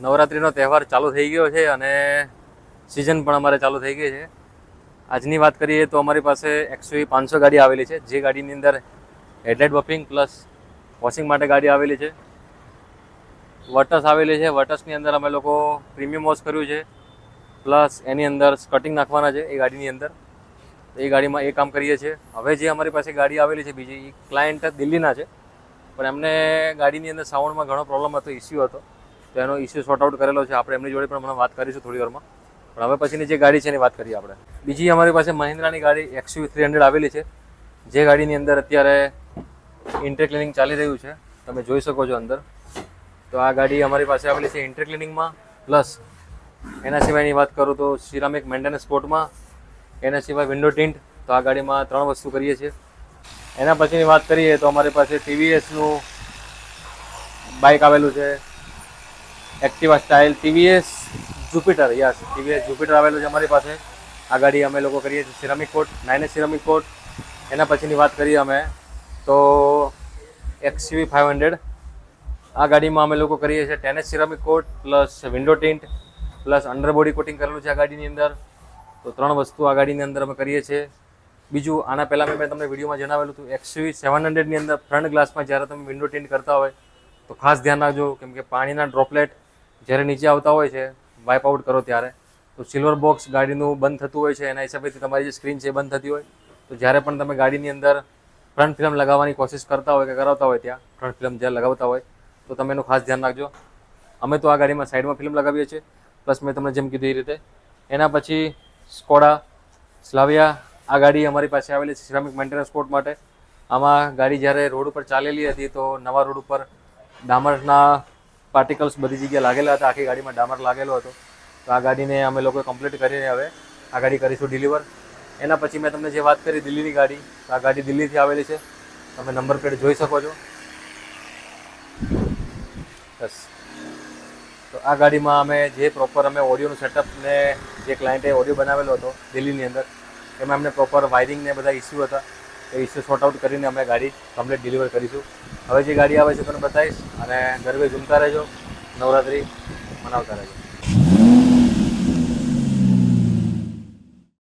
નવરાત્રિનો તહેવાર ચાલુ થઈ ગયો છે અને સિઝન પણ અમારે ચાલુ થઈ ગઈ છે. આજની વાત કરીએ તો અમારી પાસે એકસો પાંચસો ગાડી આવેલી છે. જે ગાડીની અંદર હેડલાઇટ બફિંગ પ્લસ વોશિંગ માટે ગાડી આવેલી છે. વટસ આવેલી છે. વટસની અંદર અમે લોકો પ્રીમિયમ વોશ કર્યું છે. પ્લસ એની અંદર સ્કટિંગ નાખવાના છે એ ગાડીની અંદર. એ ગાડીમાં એ કામ કરીએ છીએ. હવે જે અમારી પાસે ગાડી આવેલી છે, બીજી એ ક્લાયન્ટ દિલ્હીના છે. પણ એમને ગાડીની અંદર સાઉન્ડમાં ઘણો પ્રોબ્લેમ હતો ઇસ્યુ હતો. તો એનો ઇસ્યુ સોર્ટ આઉટ કરેલો છે. આપણે એમની જોડે પણ હમણાં વાત કરીશું થોડી વારમાં. પણ હવે પછીની જે ગાડી છે એની વાત કરીએ આપણે. બીજી અમારી પાસે મહિન્દ્રાની ગાડી એક્સયુ થ્રી હંડ્રેડ આવેલી છે. જે ગાડીની અંદર અત્યારે ઇન્ટર ક્લિનિંગ ચાલી રહ્યું છે. તમે જોઈ શકો છો અંદર. તો આ ગાડી અમારી પાસે આવેલી છે ઇન્ટર ક્લિનિંગમાં પ્લસ એના સિવાયની વાત કરું તો સિરામિક મેન્ટેનન્સ સ્પોર્ટમાં એના સિવાય વિન્ડો ટિન્ટ તો આ ગાડીમાં ત્રણ વસ્તુ કરીએ છીએ. એના પછીની વાત કરીએ તો અમારી પાસે ટીવીએસનું બાઇક આવેલું છે. Activa style TVS Jupiter, yes, TVS Jupiter આવેલું છે અમારી પાસે. આ ગાડી અમે લોકો કરીએ છીએ ceramic coat, nine ceramic coat. એના પછીની વાત કરીએ અમે, તો એક્સયુવી ફાઇવ હંડ્રેડ. આ ગાડીમાં અમે લોકો કરીએ છીએ ટેનેસ ceramic coat, plus window tint, plus under body coating કરેલું છે આ ગાડીની અંદર. તો ત્રણ વસ્તુ આ ગાડીની અંદર અમે કરીએ છીએ. બીજું, આના પહેલાં મેં તમને વિડીયોમાં જણાવેલું હતું, એક્સયુવી સેવન હંડ્રેડની અંદર ફ્રન્ટ ગ્લાસમાં જ્યારે તમે વિન્ડો ટિન્ટ કરતા હોય, તો ખાસ ધ્યાન રાખજો, કેમ કે પાણીના ડ્રોપલેટ જ્યારે નીચે આવતા હોય છે વાઇપ આઉટ કરો ત્યારે, તો સિલ્વર બોક્સ ગાડીનું બંધ થતું હોય છે, એના હિસાબેથી તમારી જે સ્ક્રીન છે એ બંધ થતી હોય. તો જ્યારે પણ તમે ગાડીની અંદર ફ્રન્ટ ફિલ્મ લગાવવાની કોશિશ કરતા હોય કે કરાવતા હોય ત્યાં ફ્રન્ટ ફિલ્મ જ્યારે લગાવતા હોય, તો તમે એનું ખાસ ધ્યાન રાખજો. અમે તો આ ગાડીમાં સાઈડમાં ફિલ્મ લગાવીએ છીએ પ્લસ મેં તમને જેમ કીધું એ રીતે. એના પછી સ્કોડા સ્લાવિયા આ ગાડી અમારી પાસે આવેલી છે સિરામિક મેન્ટેનન્સ સ્પોર્ટ માટે. આમાં ગાડી જ્યારે રોડ ઉપર ચાલેલી હતી, તો નવા રોડ ઉપર ડામરના પાર્ટિકલ્સ બધી જગ્યાએ લાગેલા હતા. આખી ગાડીમાં ડામર લાગેલો હતો. તો આ ગાડીને અમે લોકોએ કમ્પ્લીટ કરીને હવે આ ગાડી કરીશું ડિલિવર એના પછી મેં તમને જે વાત કરી દિલ્હીની ગાડી આ ગાડી દિલ્હીથી આવેલી છે. તમે નંબર પ્લેટ જોઈ શકો છો. બસ. તો આ ગાડીમાં અમે જે પ્રોપર અમે ઓડિયોનું સેટઅપ ને જે ક્લાયન્ટે ઓડિયો બનાવેલો હતો દિલ્હીની અંદર, એમાં અમને પ્રોપર વાયરિંગ ને બધા ઇસ્યુ હતા. એ ઇસ્યુ સોર્ટ આઉટ કરીને અમે ગાડી કમ્પ્લીટ ડિલિવર કરીશું. હવે જે ગાડી આવે છે તમને બતાવીશ અને ગરબે ઝૂમતા રહેજો. નવરાત્રિ મનાવતા રહેજો.